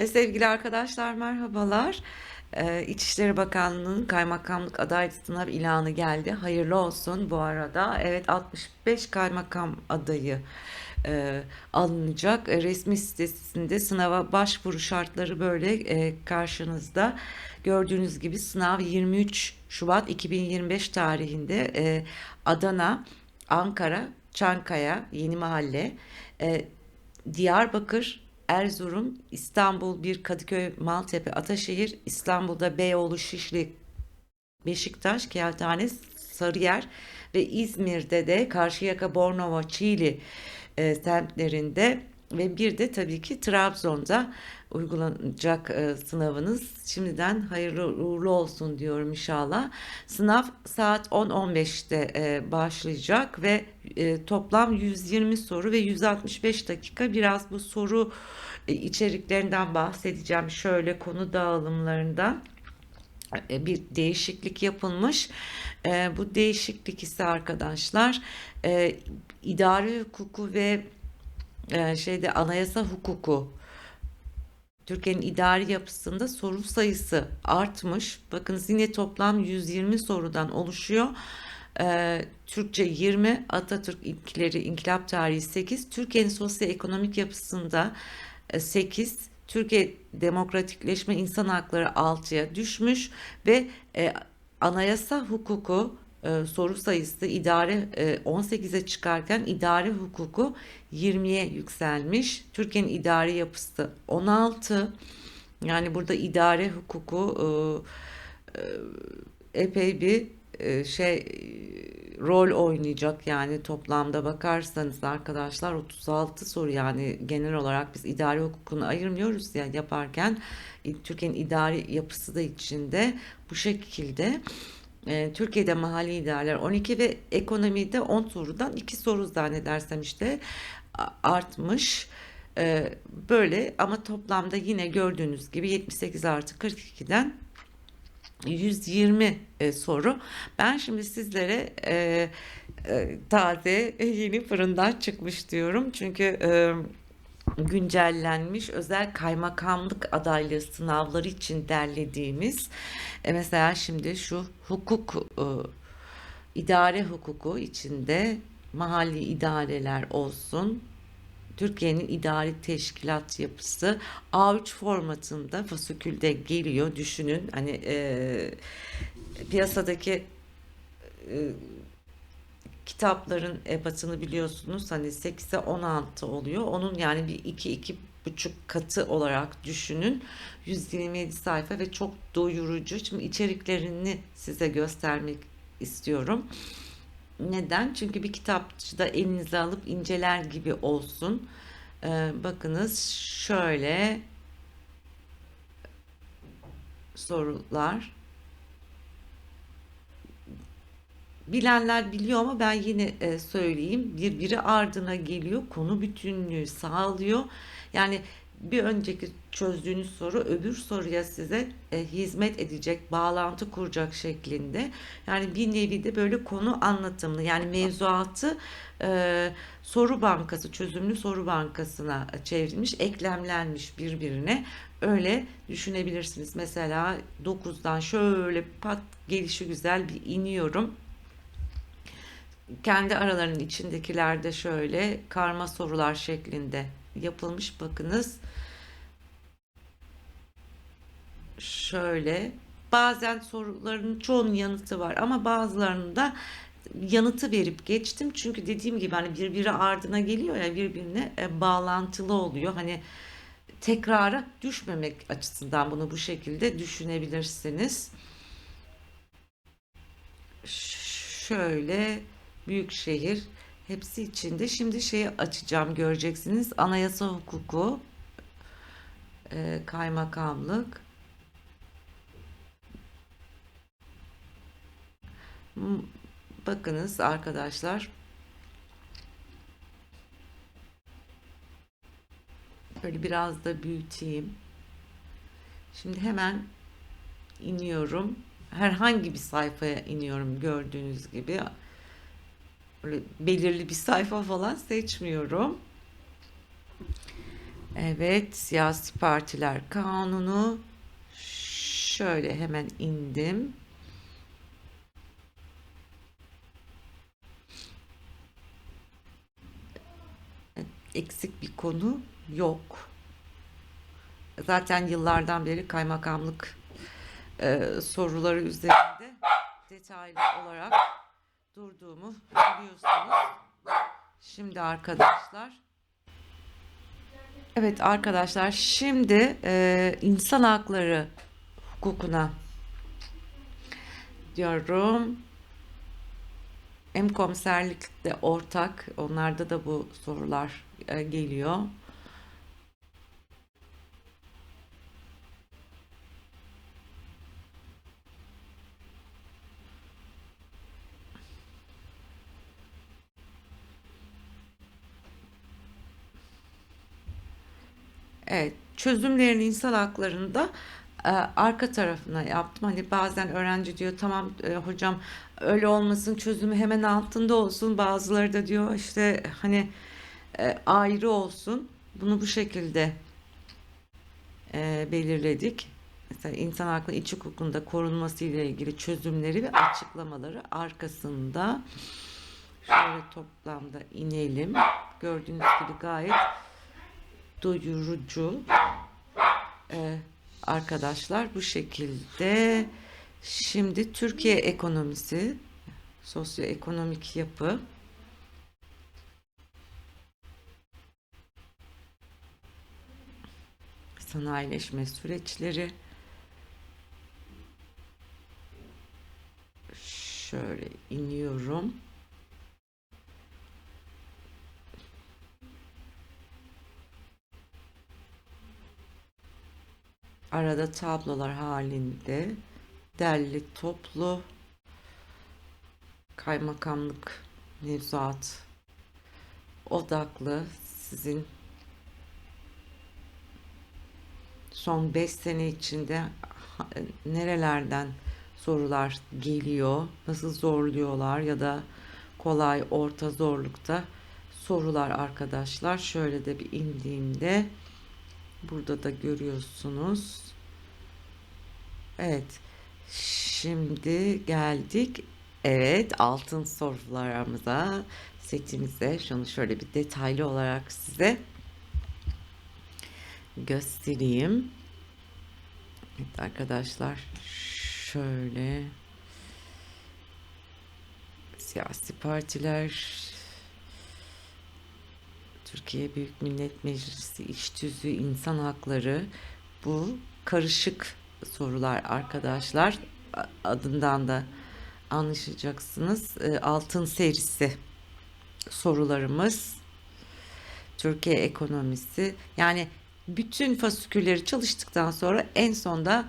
E, Sevgili arkadaşlar merhabalar. E, İçişleri Bakanlığı'nın kaymakamlık aday sınav ilanı geldi. Hayırlı olsun bu arada. Evet 65 kaymakam adayı e, alınacak. E, resmi sitesinde sınava başvuru şartları böyle e, karşınızda. Gördüğünüz gibi sınav 23 Şubat 2025 tarihinde e, Adana, Ankara, Çankaya, Yeni Mahalle, e, Diyarbakır, Erzurum, İstanbul, bir Kadıköy, Maltepe, Ataşehir, İstanbul'da Beyoğlu, Şişli, Beşiktaş, Kağıthane, Sarıyer ve İzmir'de de Karşıyaka, Bornova, Çiğli e, semtlerinde ve bir de tabii ki Trabzon'da uygulanacak e, sınavınız. Şimdiden hayırlı uğurlu olsun diyorum inşallah. Sınav saat 10.15'te e, başlayacak ve e, toplam 120 soru ve 165 dakika. Biraz bu soru e, içeriklerinden bahsedeceğim. Şöyle konu dağılımlarından e, bir değişiklik yapılmış. E, bu değişiklik ise arkadaşlar e, idari hukuku ve e, şeyde anayasa hukuku Türkiye'nin idari yapısında soru sayısı artmış. Bakınız yine toplam 120 sorudan oluşuyor. Ee, Türkçe 20, Atatürk ilkeleri, İnkılap tarihi 8, Türkiye'nin sosyoekonomik yapısında e, 8, Türkiye demokratikleşme insan hakları 6'ya düşmüş ve e, anayasa hukuku e, soru sayısı idare e, 18'e çıkarken idare hukuku 20'ye yükselmiş. Türkiye'nin idari yapısı 16. Yani burada idare hukuku e, e, epey bir şey rol oynayacak yani toplamda bakarsanız arkadaşlar 36 soru yani genel olarak biz idari hukukunu ayırmıyoruz ya yaparken Türkiye'nin idari yapısı da içinde bu şekilde. E, Türkiye'de mahalli idareler 12 ve ekonomide 10 sorudan 2 soru zannedersem işte artmış. E, böyle ama toplamda yine gördüğünüz gibi 78 artı 42'den 120 e, soru. Ben şimdi sizlere taze yeni fırından çıkmış diyorum. Çünkü güncellenmiş özel kaymakamlık adaylığı sınavları için derlediğimiz e, mesela şimdi şu hukuk e, idare hukuku içinde mahalli idareler olsun Türkiye'nin idari teşkilat yapısı A3 formatında fasükülde geliyor düşünün. Hani e, piyasadaki e, kitapların ebatını biliyorsunuz hani 8'e 16 oluyor. Onun yani bir 2 iki buçuk katı olarak düşünün. 127 sayfa ve çok doyurucu. Şimdi içeriklerini size göstermek istiyorum. Neden? Çünkü bir kitapçıda elinize alıp inceler gibi olsun. Ee, bakınız şöyle sorular. Bilenler biliyor ama ben yine e, söyleyeyim. Birbiri ardına geliyor. Konu bütünlüğü sağlıyor. Yani bir önceki çözdüğünüz soru öbür soruya size e, hizmet edecek, bağlantı kuracak şeklinde. Yani bir nevi de böyle konu anlatımlı. Yani mevzuatı e, soru bankası, çözümlü soru bankasına çevrilmiş, eklemlenmiş birbirine. Öyle düşünebilirsiniz. Mesela 9'dan şöyle pat gelişi güzel bir iniyorum kendi aralarının içindekilerde şöyle karma sorular şeklinde yapılmış. Bakınız şöyle bazen soruların çoğunun yanıtı var ama bazılarında yanıtı verip geçtim. Çünkü dediğim gibi hani birbiri ardına geliyor ya birbirine e, bağlantılı oluyor. Hani tekrara düşmemek açısından bunu bu şekilde düşünebilirsiniz. Şöyle büyük şehir hepsi içinde. Şimdi şeyi açacağım göreceksiniz. Anayasa hukuku, e, kaymakamlık. M- Bakınız arkadaşlar. Böyle biraz da büyüteyim. Şimdi hemen iniyorum. Herhangi bir sayfaya iniyorum gördüğünüz gibi. Böyle belirli bir sayfa falan seçmiyorum. Evet, siyasi partiler kanunu. Şöyle hemen indim. Eksik bir konu yok. Zaten yıllardan beri kaymakamlık e, soruları üzerinde detaylı olarak durduğumu biliyorsunuz. Şimdi arkadaşlar Evet arkadaşlar şimdi e, insan hakları hukukuna diyorum. Hem komiserlikte ortak onlarda da bu sorular e, geliyor. Evet, çözümlerini insan haklarında e, arka tarafına yaptım. Hani bazen öğrenci diyor tamam e, hocam öyle olmasın çözümü hemen altında olsun. Bazıları da diyor işte hani e, ayrı olsun. Bunu bu şekilde e, belirledik. Mesela insan hakları iç hukukunda korunması ile ilgili çözümleri ve açıklamaları arkasında şöyle toplamda inelim. Gördüğünüz gibi gayet doyurucu Ee, arkadaşlar bu şekilde. Şimdi Türkiye ekonomisi sosyoekonomik yapı. Sanayileşme süreçleri. Şöyle iniyorum. Arada tablolar halinde derli toplu kaymakamlık mevzuat odaklı sizin son 5 sene içinde nerelerden sorular geliyor, nasıl zorluyorlar ya da kolay, orta zorlukta sorular arkadaşlar. Şöyle de bir indiğimde Burada da görüyorsunuz. Evet. Şimdi geldik. Evet, altın sorularımıza, setimize. Şunu şöyle bir detaylı olarak size göstereyim. Evet arkadaşlar, şöyle siyasi partiler Türkiye Büyük Millet Meclisi İş Tüzüğü İnsan Hakları. Bu karışık sorular arkadaşlar. Adından da anlaşacaksınız. E, altın serisi sorularımız. Türkiye ekonomisi. Yani bütün fasikülleri çalıştıktan sonra en sonda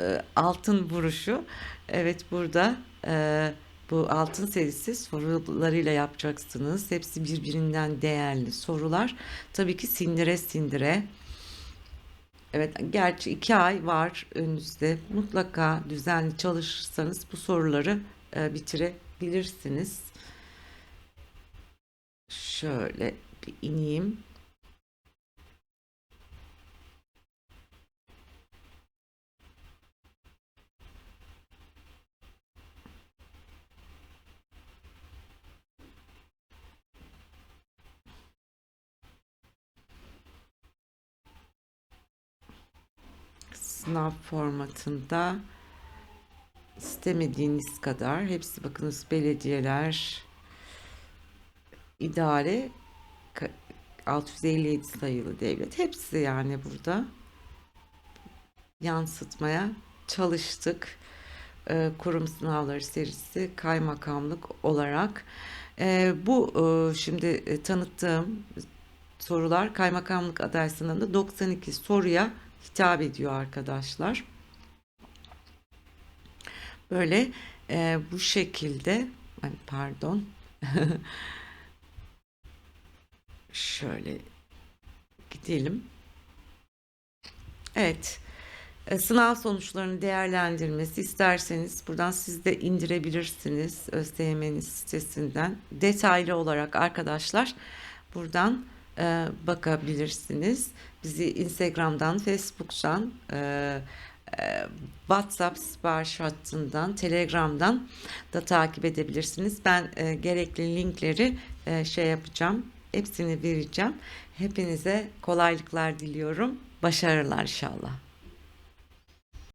e, altın vuruşu. Evet burada e, bu altın serisi sorularıyla yapacaksınız. Hepsi birbirinden değerli sorular. Tabii ki sindire sindire. Evet, gerçi iki ay var önünüzde. Mutlaka düzenli çalışırsanız bu soruları e, bitirebilirsiniz. Şöyle bir ineyim. Sınav formatında istemediğiniz kadar hepsi bakınız belediyeler idare 657 sayılı devlet hepsi yani burada yansıtmaya çalıştık. Ee, kurum sınavları serisi kaymakamlık olarak. Ee, bu e, şimdi e, tanıttığım sorular kaymakamlık aday sınavında 92 soruya hitap ediyor arkadaşlar. Böyle e, bu şekilde pardon şöyle gidelim. Evet. E, sınav sonuçlarını değerlendirmesi isterseniz buradan siz de indirebilirsiniz ÖSYM'nin sitesinden detaylı olarak arkadaşlar buradan e, bakabilirsiniz. Bizi Instagram'dan, Facebook'tan, e, e, WhatsApp sipariş hattından, Telegram'dan da takip edebilirsiniz. Ben e, gerekli linkleri e, şey yapacağım, hepsini vereceğim. Hepinize kolaylıklar diliyorum. Başarılar inşallah.